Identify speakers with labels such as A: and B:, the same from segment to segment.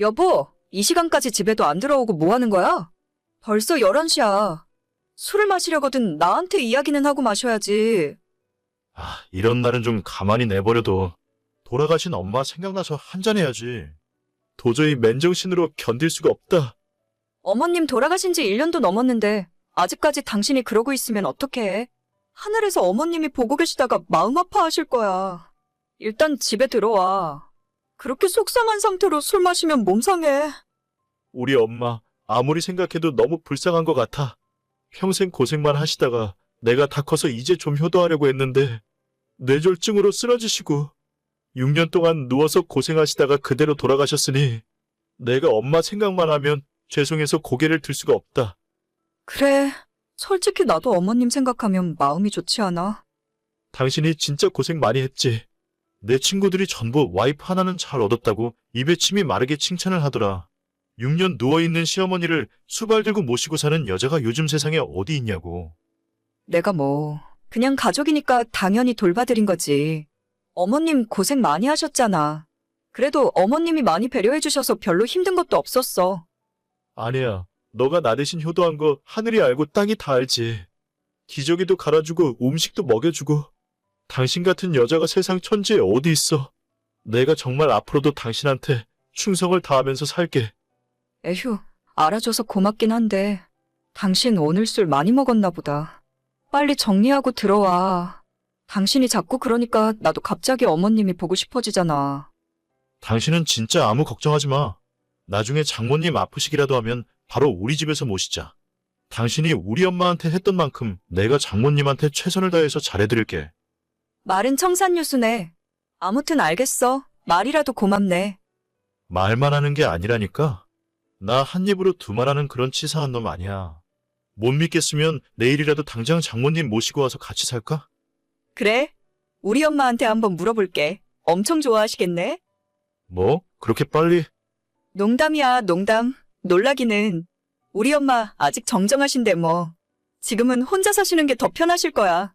A: 여보, 이 시간까지 집에도 안 들어오고 뭐 하는 거야? 벌써 11시야. 술을 마시려거든 나한테 이야기는 하고 마셔야지.
B: 아, 이런 날은 좀 가만히 내버려도 돌아가신 엄마 생각나서 한잔해야지. 도저히 맨정신으로 견딜 수가 없다.
A: 어머님 돌아가신 지 1년도 넘었는데 아직까지 당신이 그러고 있으면 어떡해? 하늘에서 어머님이 보고 계시다가 마음 아파하실 거야. 일단 집에 들어와. 그렇게 속상한 상태로 술 마시면 몸 상해.
B: 우리 엄마 아무리 생각해도 너무 불쌍한 것 같아. 평생 고생만 하시다가 내가 다 커서 이제 좀 효도하려고 했는데 뇌졸중으로 쓰러지시고 6년 동안 누워서 고생하시다가 그대로 돌아가셨으니 내가 엄마 생각만 하면 죄송해서 고개를 들 수가 없다.
A: 그래. 솔직히 나도 어머님 생각하면 마음이 좋지 않아.
B: 당신이 진짜 고생 많이 했지. 내 친구들이 전부 와이프 하나는 잘 얻었다고 입에 침이 마르게 칭찬을 하더라. 6년 누워있는 시어머니를 수발 들고 모시고 사는 여자가 요즘 세상에 어디 있냐고.
A: 내가 뭐, 그냥 가족이니까 당연히 돌봐드린 거지. 어머님 고생 많이 하셨잖아. 그래도 어머님이 많이 배려해주셔서 별로 힘든 것도 없었어.
B: 아니야. 너가 나 대신 효도한 거 하늘이 알고 땅이 다 알지. 기저귀도 갈아주고 음식도 먹여주고. 당신 같은 여자가 세상 천지에 어디 있어. 내가 정말 앞으로도 당신한테 충성을 다하면서 살게.
A: 에휴, 알아줘서 고맙긴 한데, 당신 오늘 술 많이 먹었나 보다. 빨리 정리하고 들어와. 당신이 자꾸 그러니까 나도 갑자기 어머님이 보고 싶어지잖아.
B: 당신은 진짜 아무 걱정하지 마. 나중에 장모님 아프시기라도 하면 바로 우리 집에서 모시자. 당신이 우리 엄마한테 했던 만큼 내가 장모님한테 최선을 다해서 잘해드릴게.
A: 말은 청산유수네. 아무튼 알겠어. 말이라도 고맙네.
B: 말만 하는 게 아니라니까. 나 한 입으로 두 말하는 그런 치사한 놈 아니야. 못 믿겠으면 내일이라도 당장 장모님 모시고 와서 같이 살까?
A: 그래? 우리 엄마한테 한번 물어볼게. 엄청 좋아하시겠네?
B: 뭐? 그렇게 빨리?
A: 농담이야, 농담. 놀라기는. 우리 엄마 아직 정정하신데 뭐. 지금은 혼자 사시는 게 더 편하실 거야.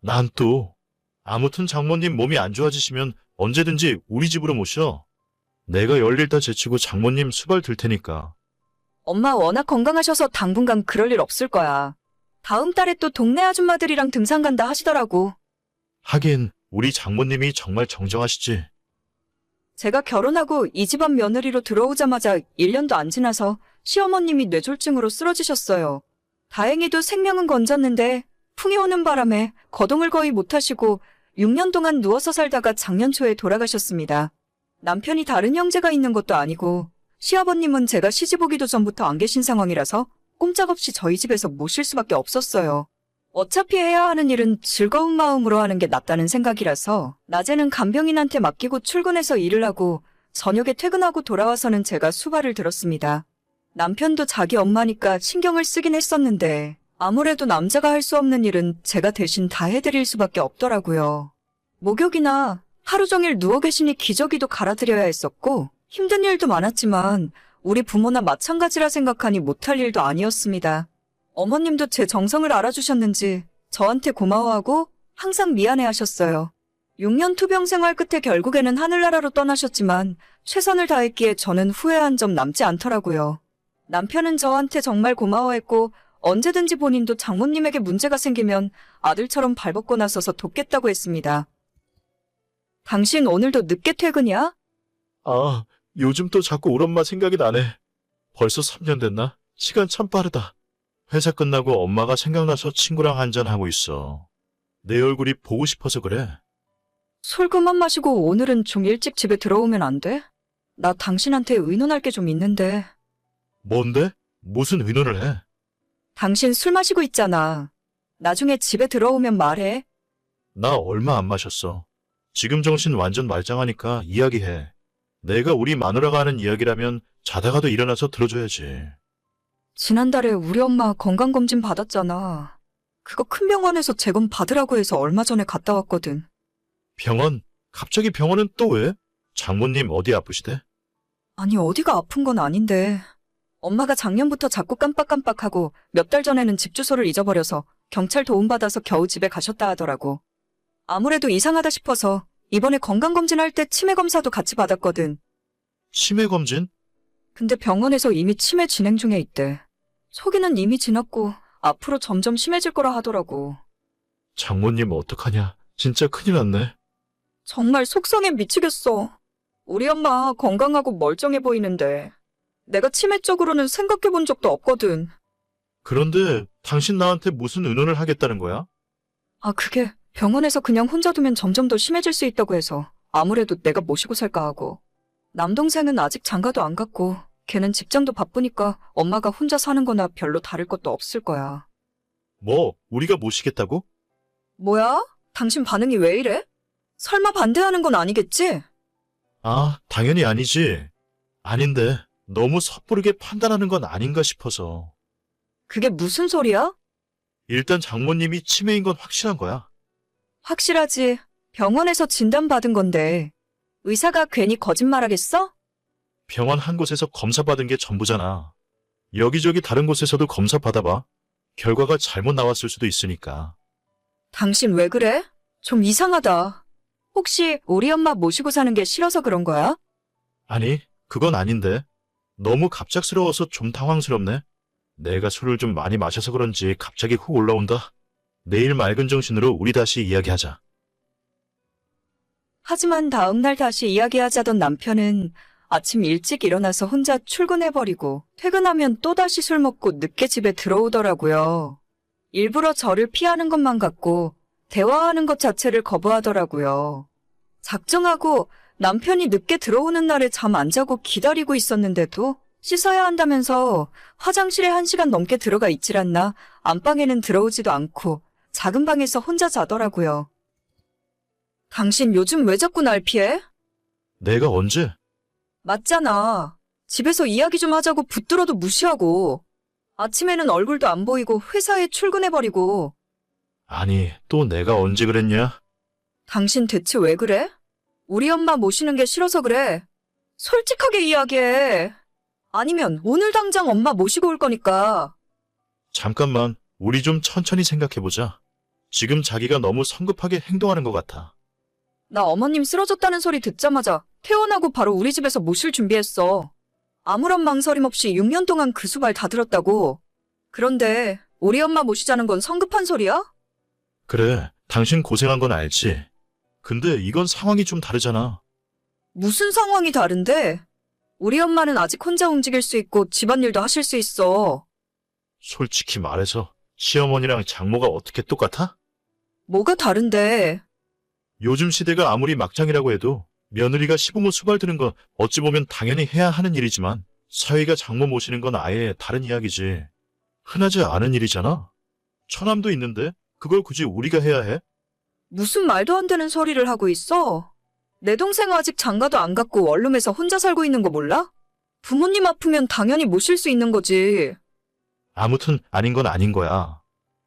B: 난 또. 아무튼 장모님 몸이 안 좋아지시면 언제든지 우리 집으로 모셔. 내가 열일 다 제치고 장모님 수발 들 테니까.
A: 엄마 워낙 건강하셔서 당분간 그럴 일 없을 거야. 다음 달에 또 동네 아줌마들이랑 등산 간다 하시더라고.
B: 하긴 우리 장모님이 정말 정정하시지.
A: 제가 결혼하고 이 집안 며느리로 들어오자마자 1년도 안 지나서 시어머님이 뇌졸중으로 쓰러지셨어요. 다행히도 생명은 건졌는데 풍이 오는 바람에 거동을 거의 못하시고 6년 동안 누워서 살다가 작년 초에 돌아가셨습니다. 남편이 다른 형제가 있는 것도 아니고 시아버님은 제가 시집 오기도 전부터 안 계신 상황이라서 꼼짝없이 저희 집에서 모실 수밖에 없었어요. 어차피 해야 하는 일은 즐거운 마음으로 하는 게 낫다는 생각이라서 낮에는 간병인한테 맡기고 출근해서 일을 하고 저녁에 퇴근하고 돌아와서는 제가 수발을 들었습니다. 남편도 자기 엄마니까 신경을 쓰긴 했었는데 아무래도 남자가 할 수 없는 일은 제가 대신 다 해드릴 수밖에 없더라고요. 목욕이나 하루 종일 누워 계시니 기저귀도 갈아드려야 했었고 힘든 일도 많았지만 우리 부모나 마찬가지라 생각하니 못할 일도 아니었습니다. 어머님도 제 정성을 알아주셨는지 저한테 고마워하고 항상 미안해 하셨어요. 6년 투병 생활 끝에 결국에는 하늘나라로 떠나셨지만 최선을 다했기에 저는 후회한 점 남지 않더라고요. 남편은 저한테 정말 고마워했고 언제든지 본인도 장모님에게 문제가 생기면 아들처럼 발벗고 나서서 돕겠다고 했습니다. 당신 오늘도 늦게 퇴근이야?
B: 아, 요즘 또 자꾸 우리 엄마 생각이 나네. 벌써 3년 됐나? 시간 참 빠르다. 회사 끝나고 엄마가 생각나서 친구랑 한잔하고 있어. 내 얼굴이 보고 싶어서 그래.
A: 술 그만 마시고 오늘은 좀 일찍 집에 들어오면 안 돼? 나 당신한테 의논할 게 좀 있는데.
B: 뭔데? 무슨 의논을 해?
A: 당신 술 마시고 있잖아. 나중에 집에 들어오면 말해.
B: 나 얼마 안 마셨어. 지금 정신 완전 말짱하니까 이야기해. 내가 우리 마누라가 하는 이야기라면 자다가도 일어나서 들어줘야지.
A: 지난달에 우리 엄마 건강검진 받았잖아. 그거 큰 병원에서 재검 받으라고 해서 얼마 전에 갔다 왔거든.
B: 병원? 갑자기 병원은 또 왜? 장모님 어디 아프시대?
A: 아니, 어디가 아픈 건 아닌데. 엄마가 작년부터 자꾸 깜빡깜빡하고 몇 달 전에는 집 주소를 잊어버려서 경찰 도움받아서 겨우 집에 가셨다 하더라고. 아무래도 이상하다 싶어서 이번에 건강검진 할 때 치매 검사도 같이 받았거든.
B: 치매 검진?
A: 근데 병원에서 이미 치매 진행 중에 있대. 초기는 이미 지났고 앞으로 점점 심해질 거라 하더라고.
B: 장모님 어떡하냐. 진짜 큰일 났네.
A: 정말 속상해 미치겠어. 우리 엄마 건강하고 멀쩡해 보이는데 내가 치매 쪽으로는 생각해 본 적도 없거든.
B: 그런데 당신 나한테 무슨 의논을 하겠다는 거야?
A: 아, 그게 병원에서 그냥 혼자 두면 점점 더 심해질 수 있다고 해서 아무래도 내가 모시고 살까 하고. 남동생은 아직 장가도 안 갔고 걔는 직장도 바쁘니까 엄마가 혼자 사는 거나 별로 다를 것도 없을 거야.
B: 뭐, 우리가 모시겠다고?
A: 뭐야? 당신 반응이 왜 이래? 설마 반대하는 건 아니겠지?
B: 아, 당연히 아니지. 아닌데, 너무 섣부르게 판단하는 건 아닌가 싶어서.
A: 그게 무슨 소리야?
B: 일단 장모님이 치매인 건 확실한 거야.
A: 확실하지. 병원에서 진단받은 건데 의사가 괜히 거짓말하겠어?
B: 병원 한 곳에서 검사 받은 게 전부잖아. 여기저기 다른 곳에서도 검사 받아봐. 결과가 잘못 나왔을 수도 있으니까.
A: 당신 왜 그래? 좀 이상하다. 혹시 우리 엄마 모시고 사는 게 싫어서 그런 거야?
B: 아니, 그건 아닌데. 너무 갑작스러워서 좀 당황스럽네. 내가 술을 좀 많이 마셔서 그런지 갑자기 훅 올라온다. 내일 맑은 정신으로 우리 다시 이야기하자.
A: 하지만 다음날 다시 이야기하자던 남편은 아침 일찍 일어나서 혼자 출근해버리고 퇴근하면 또다시 술 먹고 늦게 집에 들어오더라고요. 일부러 저를 피하는 것만 같고 대화하는 것 자체를 거부하더라고요. 작정하고 남편이 늦게 들어오는 날에 잠 안 자고 기다리고 있었는데도 씻어야 한다면서 화장실에 한 시간 넘게 들어가 있질 않나 안방에는 들어오지도 않고 작은 방에서 혼자 자더라고요. 당신 요즘 왜 자꾸 날 피해?
B: 내가 언제?
A: 맞잖아. 집에서 이야기 좀 하자고 붙들어도 무시하고. 아침에는 얼굴도 안 보이고 회사에 출근해버리고.
B: 아니, 또 내가 언제 그랬냐?
A: 당신 대체 왜 그래? 우리 엄마 모시는 게 싫어서 그래. 솔직하게 이야기해. 아니면 오늘 당장 엄마 모시고 올 거니까.
B: 잠깐만, 우리 좀 천천히 생각해보자. 지금 자기가 너무 성급하게 행동하는 것 같아.
A: 나 어머님 쓰러졌다는 소리 듣자마자 퇴원하고 바로 우리 집에서 모실 준비했어. 아무런 망설임 없이 6년 동안 그 수발 다 들었다고. 그런데 우리 엄마 모시자는 건 성급한 소리야?
B: 그래, 당신 고생한 건 알지. 근데 이건 상황이 좀 다르잖아.
A: 무슨 상황이 다른데? 우리 엄마는 아직 혼자 움직일 수 있고 집안일도 하실 수 있어.
B: 솔직히 말해서 시어머니랑 장모가 어떻게 똑같아?
A: 뭐가 다른데?
B: 요즘 시대가 아무리 막장이라고 해도 며느리가 시부모 수발 드는 건 어찌 보면 당연히 해야 하는 일이지만 사위가 장모 모시는 건 아예 다른 이야기지. 흔하지 않은 일이잖아. 처남도 있는데 그걸 굳이 우리가 해야 해?
A: 무슨 말도 안 되는 소리를 하고 있어? 내 동생 아직 장가도 안 갔고 원룸에서 혼자 살고 있는 거 몰라? 부모님 아프면 당연히 모실 수 있는 거지.
B: 아무튼 아닌 건 아닌 거야.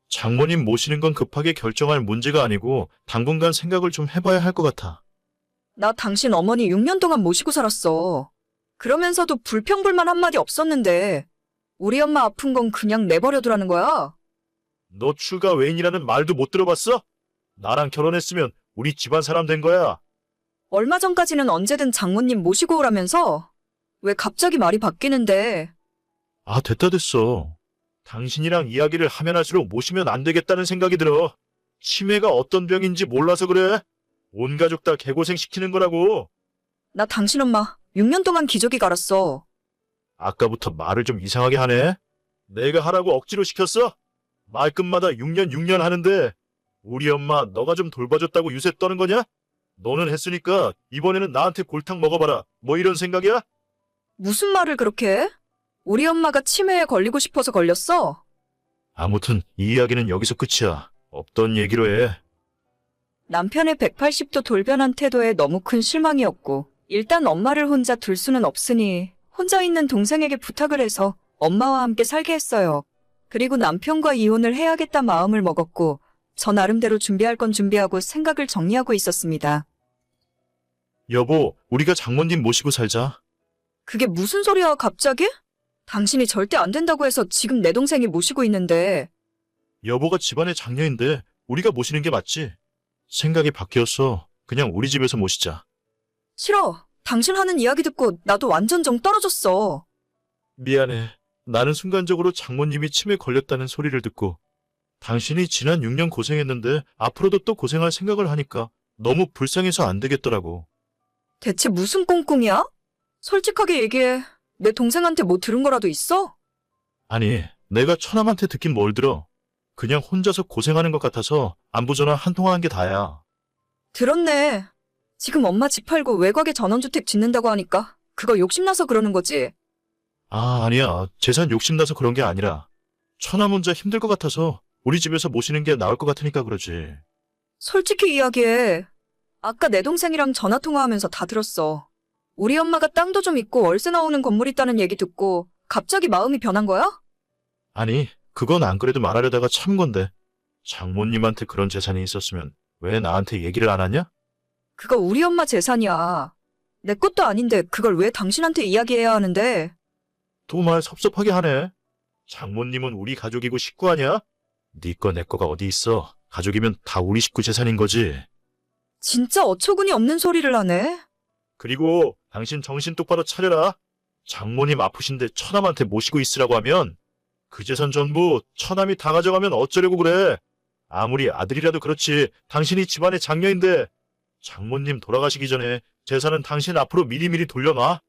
B: 장모님 모시는 건 급하게 결정할 문제가 아니고 당분간 생각을 좀 해봐야 할 것 같아.
A: 나 당신 어머니 6년 동안 모시고 살았어. 그러면서도 불평불만 한마디 없었는데, 우리 엄마 아픈 건 그냥 내버려두라는 거야?
B: 너 출가 외인이라는 말도 못 들어봤어? 나랑 결혼했으면 우리 집안 사람 된 거야.
A: 얼마 전까지는 언제든 장모님 모시고 오라면서, 왜 갑자기 말이 바뀌는데,
B: 아, 됐다 됐어. 당신이랑 이야기를 하면 할수록 모시면 안 되겠다는 생각이 들어. 치매가 어떤 병인지 몰라서 그래. 온 가족 다 개고생 시키는 거라고.
A: 나 당신 엄마 6년 동안 기저귀 갈았어.
B: 아까부터 말을 좀 이상하게 하네. 내가 하라고 억지로 시켰어? 말끝마다 6년 6년 하는데 우리 엄마 너가 좀 돌봐줬다고 유세 떠는 거냐? 너는 했으니까 이번에는 나한테 골탕 먹어봐라. 뭐 이런 생각이야?
A: 무슨 말을 그렇게 해? 우리 엄마가 치매에 걸리고 싶어서 걸렸어?
B: 아무튼 이 이야기는 여기서 끝이야. 없던 얘기로 해.
A: 남편의 180도 돌변한 태도에 너무 큰 실망이었고, 일단 엄마를 혼자 둘 수는 없으니, 혼자 있는 동생에게 부탁을 해서 엄마와 함께 살게 했어요. 그리고 남편과 이혼을 해야겠다 마음을 먹었고, 저 나름대로 준비할 건 준비하고 생각을 정리하고 있었습니다.
B: 여보, 우리가 장모님 모시고 살자.
A: 그게 무슨 소리야, 갑자기? 당신이 절대 안 된다고 해서 지금 내 동생이 모시고 있는데,
B: 여보가 집안의 장녀인데 우리가 모시는 게 맞지? 생각이 바뀌었어. 그냥 우리 집에서 모시자.
A: 싫어. 당신 하는 이야기 듣고 나도 완전 정 떨어졌어.
B: 미안해. 나는 순간적으로 장모님이 치매 걸렸다는 소리를 듣고 당신이 지난 6년 고생했는데 앞으로도 또 고생할 생각을 하니까 너무 불쌍해서 안 되겠더라고.
A: 대체 무슨 꽁꽁이야? 솔직하게 얘기해. 내 동생한테 뭐 들은 거라도 있어?
B: 아니, 내가 처남한테 듣긴 뭘 들어. 그냥 혼자서 고생하는 것 같아서 안부 전화 한 통화 한 게 다야.
A: 들었네. 지금 엄마 집 팔고 외곽에 전원주택 짓는다고 하니까 그거 욕심나서 그러는 거지.
B: 아, 아니야. 재산 욕심나서 그런 게 아니라 처남 혼자 힘들 것 같아서 우리 집에서 모시는 게 나을 것 같으니까 그러지.
A: 솔직히 이야기해. 아까 내 동생이랑 전화 통화하면서 다 들었어. 우리 엄마가 땅도 좀 있고 월세 나오는 건물 있다는 얘기 듣고 갑자기 마음이 변한 거야?
B: 아니, 그건 안 그래도 말하려다가 참 건데. 장모님한테 그런 재산이 있었으면 왜 나한테 얘기를 안 하냐?
A: 그거 우리 엄마 재산이야. 내 것도 아닌데 그걸 왜 당신한테 이야기해야 하는데?
B: 또 말 섭섭하게 하네. 장모님은 우리 가족이고 식구 아니야? 네거내 거가 어디 있어. 가족이면 다 우리 식구 재산인 거지.
A: 진짜 어처구니 없는 소리를 하네.
B: 그리고 당신 정신 똑바로 차려라. 장모님 아프신데 처남한테 모시고 있으라고 하면 그 재산 전부 처남이 다 가져가면 어쩌려고 그래. 아무리 아들이라도 그렇지 당신이 집안의 장녀인데 장모님 돌아가시기 전에 재산은 당신 앞으로 미리미리 돌려놔.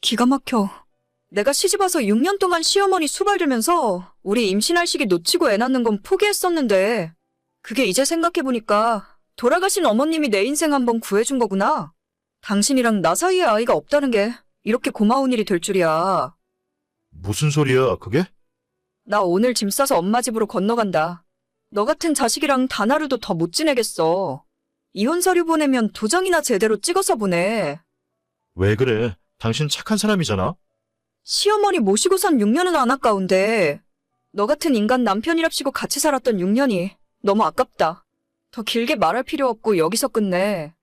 A: 기가 막혀. 내가 시집와서 6년 동안 시어머니 수발 들면서 우리 임신할 시기 놓치고 애 낳는 건 포기했었는데 그게 이제 생각해보니까 돌아가신 어머님이 내 인생 한번 구해준 거구나. 당신이랑 나 사이에 아이가 없다는 게 이렇게 고마운 일이 될 줄이야.
B: 무슨 소리야 그게?
A: 나 오늘 짐 싸서 엄마 집으로 건너간다. 너 같은 자식이랑 단 하루도 더 못 지내겠어. 이혼 서류 보내면 도장이나 제대로 찍어서 보내.
B: 왜 그래? 당신 착한 사람이잖아.
A: 시어머니 모시고 산 6년은 안 아까운데 너 같은 인간 남편이랍시고 같이 살았던 6년이 너무 아깝다. 더 길게 말할 필요 없고 여기서 끝내.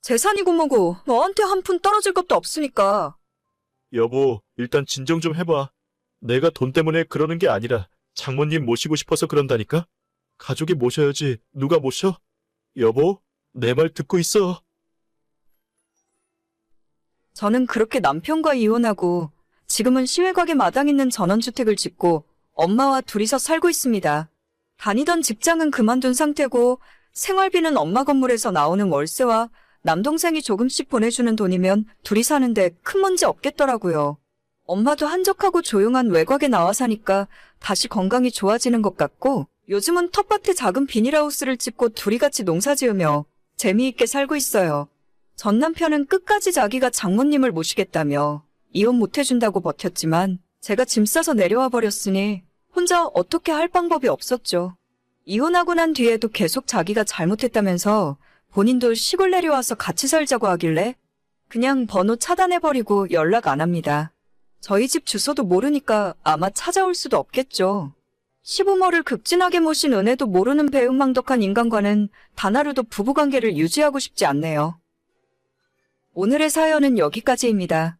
A: 재산이고 뭐고 너한테 한 푼 떨어질 것도 없으니까.
B: 여보, 일단 진정 좀 해봐. 내가 돈 때문에 그러는 게 아니라 장모님 모시고 싶어서 그런다니까? 가족이 모셔야지 누가 모셔? 여보, 내 말 듣고 있어.
A: 저는 그렇게 남편과 이혼하고 지금은 시외곽에 마당 있는 전원주택을 짓고 엄마와 둘이서 살고 있습니다. 다니던 직장은 그만둔 상태고 생활비는 엄마 건물에서 나오는 월세와 남동생이 조금씩 보내주는 돈이면 둘이 사는데 큰 문제 없겠더라고요. 엄마도 한적하고 조용한 외곽에 나와 사니까 다시 건강이 좋아지는 것 같고 요즘은 텃밭에 작은 비닐하우스를 짓고 둘이 같이 농사 지으며 재미있게 살고 있어요. 전 남편은 끝까지 자기가 장모님을 모시겠다며 이혼 못 해준다고 버텼지만 제가 짐 싸서 내려와 버렸으니 혼자 어떻게 할 방법이 없었죠. 이혼하고 난 뒤에도 계속 자기가 잘못했다면서 본인도 시골 내려와서 같이 살자고 하길래 그냥 번호 차단해버리고 연락 안 합니다. 저희 집 주소도 모르니까 아마 찾아올 수도 없겠죠. 시부모를 극진하게 모신 은혜도 모르는 배은망덕한 인간과는 단 하루도 부부관계를 유지하고 싶지 않네요. 오늘의 사연은 여기까지입니다.